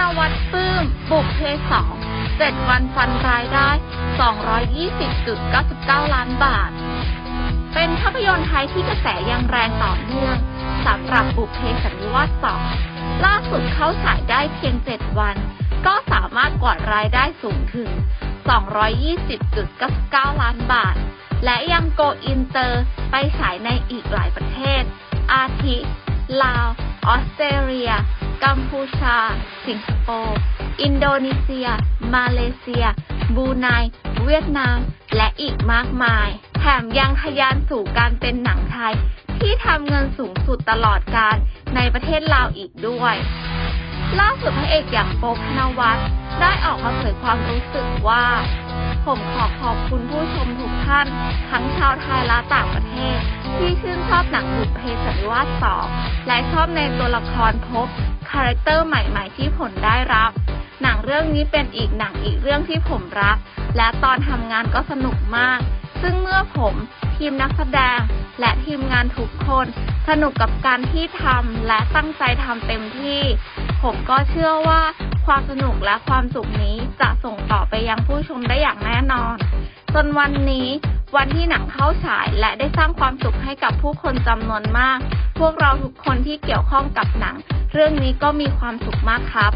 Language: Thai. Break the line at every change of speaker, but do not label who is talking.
นวัตปลื้มบุกเพสองเจ็ดวันฟันรายได้ 220.99 ล้านบาท เป็นภาพยนตร์ไทยที่กระแสยังแรงต่อเนื่องสำหรับบุกเพสันนิวาสสองล่าสุดเข้าฉายได้เพียง 7 วัน ก็สามารถกวาดรายได้สูงถึง 220.99 ล้านบาท และยังโกอินเตอร์ไปฉายในอีกหลายประเทศ อาทิ ลาว ออสเตรเลีย กัมพูชา สิงคโปร์ อินโดนีเซีย มาเลเซีย บูไน เวียดนาม และอีกมากมาย แถมยังทะยานสู่การเป็นหนังไทย ที่ทำเงินสูงสุดตลอดการในประเทศลาวอีกด้วย ล่าสุดพระเอกอย่างโป๊ปธนวัฒน์ได้ออกมาเผยความรู้สึกว่า ผมขอขอบคุณผู้ชมทุกท่าน ทั้งชาวไทยและต่างประเทศ ที่ชื่นชอบหนังบุพเพสันนิวาสสองและชอบในตัวละครพบ คาแรคเตอร์ใหม่ๆ ที่ผลได้รับ หนังเรื่องนี้เป็นอีกหนังอีกเรื่องที่ผมรัก และตอนทำงานก็สนุกมาก ซึ่งเมื่อผมทีมนักแสดง และทีมงานทุกคน สนุกกับการที่ทำและตั้งใจทำเต็มที่ ผมก็เชื่อว่าความสนุกและความสุขนี้จะส่งต่อไปยังผู้ชมได้อย่างแน่นอน จนวันนี้ วันที่หนังเข้าฉายและได้สร้างความสุขให้กับผู้คนจำนวนมาก พวกเราทุกคนที่เกี่ยวข้องกับหนัง เรื่องนี้ก็มีความสุขมากครับ